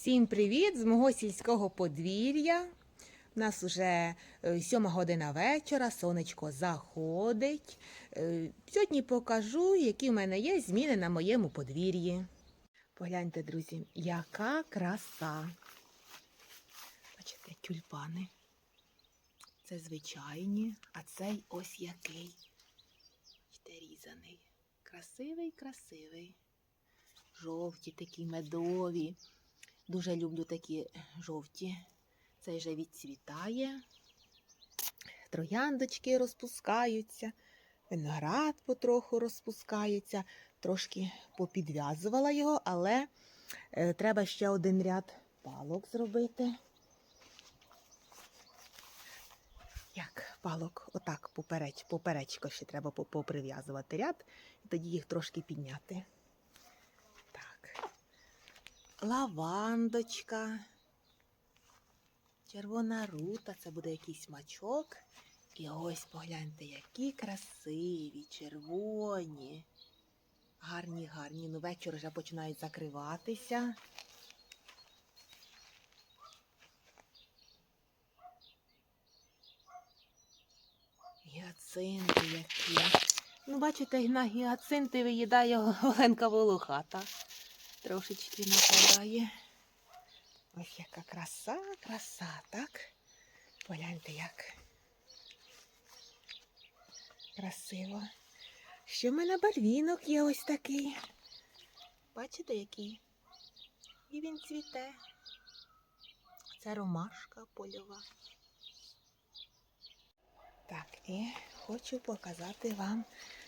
Всім привіт з мого сільського подвір'я. У нас вже е, сьома година вечора, сонечко заходить. Е, Сьогодні покажу, які в мене є зміни на моєму подвір'ї. Погляньте, друзі, яка краса. Бачите, тюльпани. Це звичайні, а цей ось який. Бачите, різаний. Красивий, красивий. Жовті такі медові. Дуже люблю такі жовті. Цей вже відцвітає. Трояндочки розпускаються, виноград потроху розпускається. Трошки попідв'язувала його, але е, треба ще один ряд палок зробити. Як палок, отак попереч, поперечко ще треба поприв'язувати ряд, і тоді їх трошки підняти. Лавандочка, червона рута, це буде якийсь мачок. І ось погляньте, які красиві, червоні. Гарні, гарні. Ну, вечір вже починають закриватися. Гіацинти які. Ну, бачите, на гіацинти виїдає Оленка Волохата трошечки нападає. Ось яка краса, краса, так? Погляньте як. Красиво. Ще в мене барвінок є ось такий. Бачите, який? І він цвіте. Це ромашка польова. Так, і хочу показати вам,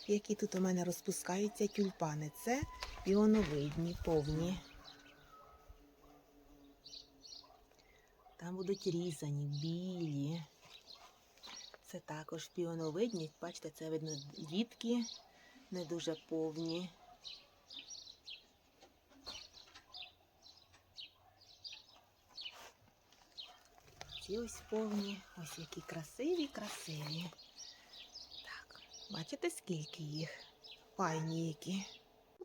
які тут у мене розпускаються тюльпани. Це піоновидні, повні. Там будуть різані, білі. Це також піоновидні. Бачите, це видно дітки не дуже повні. Ці ось повні, ось які красиві, красиві. Бачите, скільки їх? Файні які.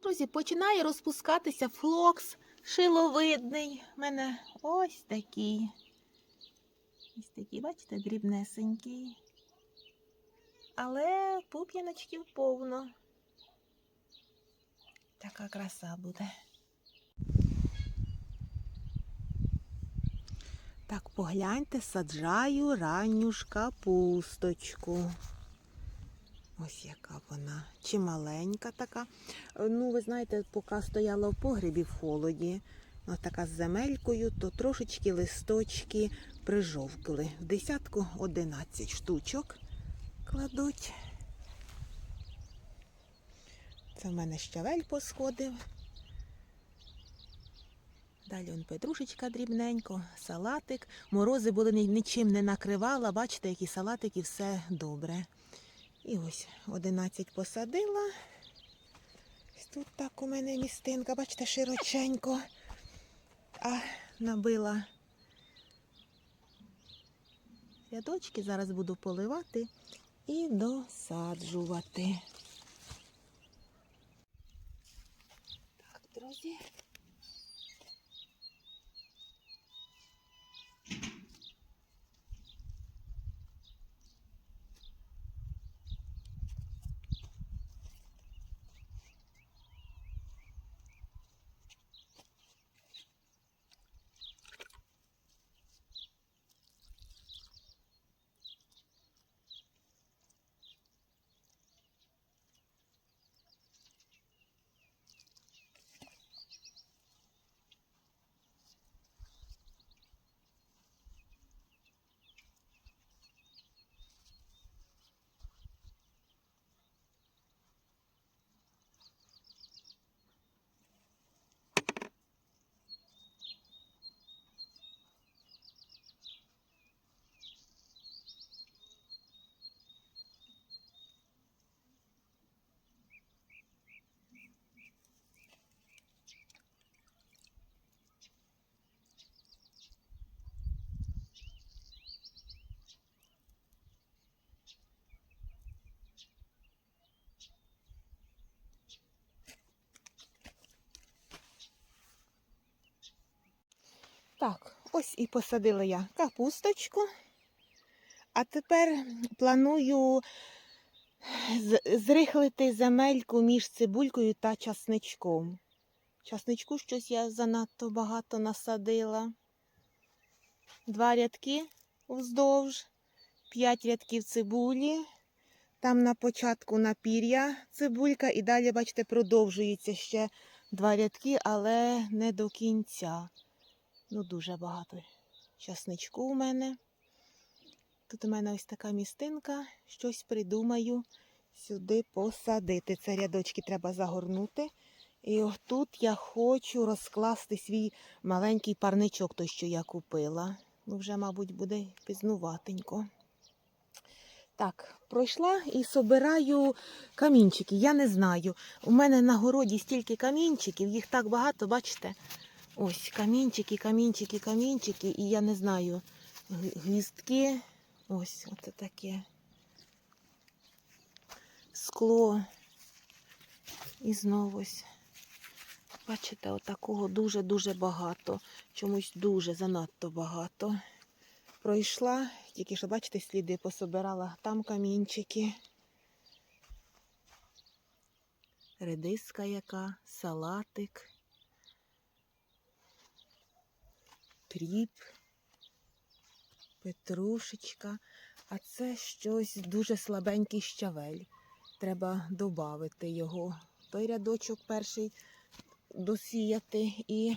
Друзі, починає розпускатися флокс шиловидний. У мене ось такий. Ось такий, бачите, дрібнесенький. Але пуп'яночків повно. Така краса буде. Так, погляньте, саджаю ранню ж капусточку. Ось яка вона. Чималенька така. Е, Ну, ви знаєте, поки стояла в погребі в холоді, ось така з земелькою, то трошечки листочки прижовкли. В десятку 11 штучок кладуть. Це в мене щавель посходив. Далі он петрушечка дрібненько, салатик. Морози були нічим не накривала. Бачите, які салатики, все добре. І ось 11 посадила. Тут так у мене містинка, бачите, широченько. А набила рядочки. Зараз буду поливати і досаджувати. Так, друзі. Так, ось і посадила я капусточку. А тепер планую зрихлити земельку між цибулькою та часничком. Часничку щось я занадто багато насадила. Два рядки вздовж, п'ять рядків цибулі. Там на початку напір'я цибулька, і далі, бачите, продовжується ще два рядки, але не до кінця. Ну, дуже багато часничку у мене. Тут у мене ось така містинка. Щось придумаю сюди посадити. Це рядочки треба загорнути. І отут я хочу розкласти свій маленький парничок, той, що я купила. Ну, вже, мабуть, буде пізнуватенько. Так, пройшла і собираю камінчики. Я не знаю. У мене на городі стільки камінчиків, їх так багато, бачите? Ось камінчики, камінчики, камінчики, і я не знаю. г- Гвіздки. Ось оце таке. Скло. І знову ось. Бачите, отакого дуже-дуже багато. Чомусь дуже занадто багато. Пройшла, тільки що, бачите, сліди пособирала. Там камінчики. Редиска яка, салатик. Кріп, петрушечка. А це щось дуже слабенький щавель. Треба додати його. Той рядочок перший досіяти і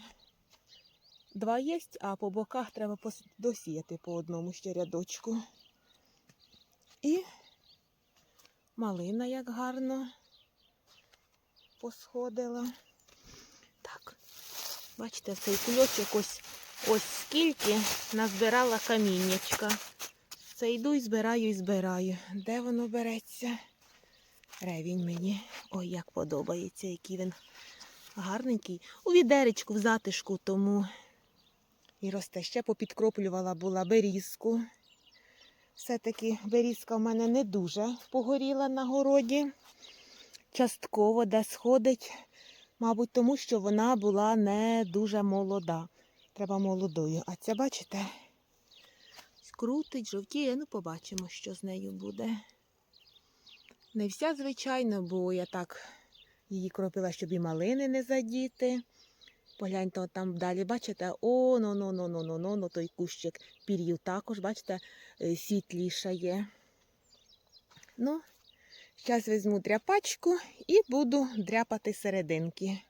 два є, а по боках треба досіяти по одному ще рядочку. І малина як гарно посходила. Так, бачите, цей кульочок ось, ось скільки назбирала каміннячка. Це йду і збираю і збираю. Де воно береться? Ревінь мені. Ой, як подобається, який він гарненький. У відеречку в затишку тому і росте. Ще попідкроплювала була берізку. Все-таки берізка в мене не дуже погоріла на городі. Частково де сходить, мабуть, тому що вона була не дуже молода. Треба молодою. А це, бачите, крутить, жовтіє. Ну, побачимо, що з нею буде. Не вся, звичайно, бо я так її кропила, щоб і малини не задіти. Погляньте, там далі, бачите, о, ну, ну, ну, ну, ну, ну, ну, той кущик пір'ю також, бачите, е, світлішає. Ну, зараз візьму дряпачку і буду дряпати серединки.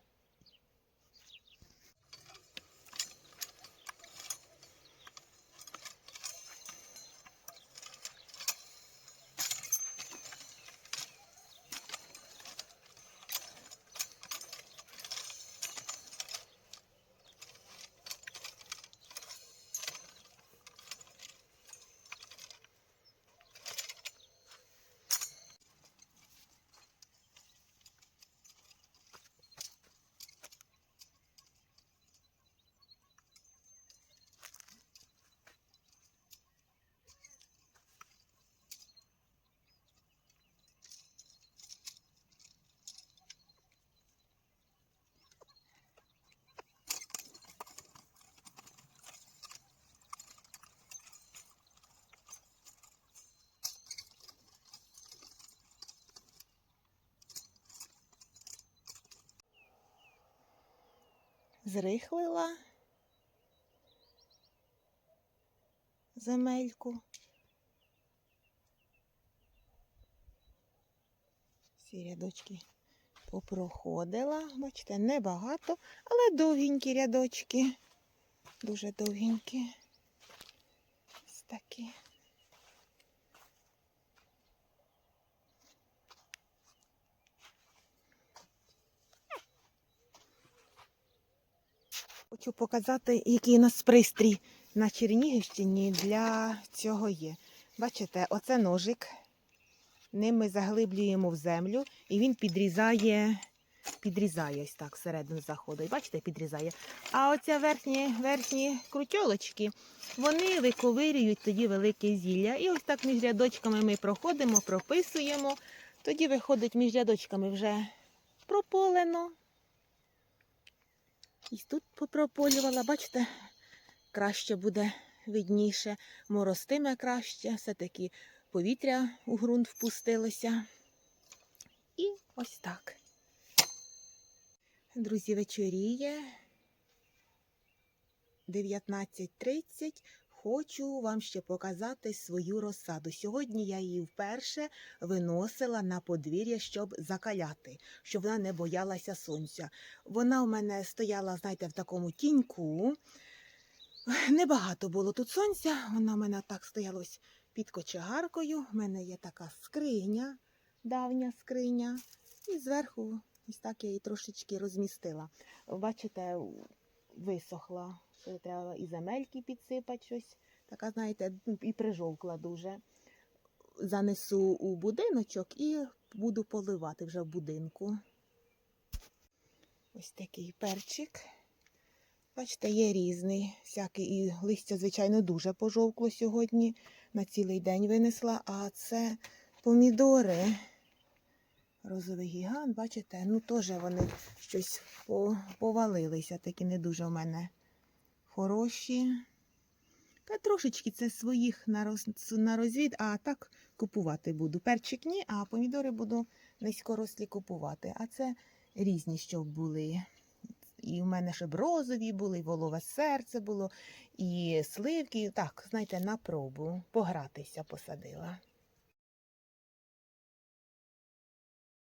Зрихлила земельку. Всі рядочки попроходила. Бачите, небагато, але довгенькі рядочки. Дуже довгенькі. Ось такі. Хочу показати, який у нас пристрій на Чернігівщині для цього є. Бачите, оце ножик. Ним ми заглиблюємо в землю і він підрізає, підрізає ось так, всередину заходить. Бачите, підрізає. А оця верхні, верхні крутьолочки, вони виковирюють тоді велике зілля. І ось так між рядочками ми проходимо, прописуємо. Тоді виходить між рядочками вже прополено. І тут попрополювала, бачите, краще буде видніше, моростиме краще, все-таки повітря у ґрунт впустилося. І ось так. Друзі, вечоріє 19.30. Хочу вам ще показати свою розсаду. Сьогодні я її вперше виносила на подвір'я, щоб закаляти, щоб вона не боялася сонця. Вона у мене стояла, знаєте, в такому тіньку. Небагато було тут сонця, вона в мене так стояла під кочегаркою. У мене є така скриня, давня скриня. І зверху ось так я її трошечки розмістила. Бачите, висохла. Ще треба і земельки підсипати щось. Така, знаєте, і прижовкла дуже. Занесу у будиночок і буду поливати вже в будинку. Ось такий перчик. Бачите, є різний. Всякий і листя, звичайно, дуже пожовкло сьогодні. На цілий день винесла. А це помідори. Розовий гігант, бачите, ну теж вони щось повалилися, такі не дуже в мене хороші. Та трошечки це своїх на, роз, на розвід, а так купувати буду. Перчик ні, а помідори буду низькорослі купувати. А це різні, щоб були. І в мене ще б розові були, і волове серце було, і сливки. Так, знаєте, на пробу погратися посадила.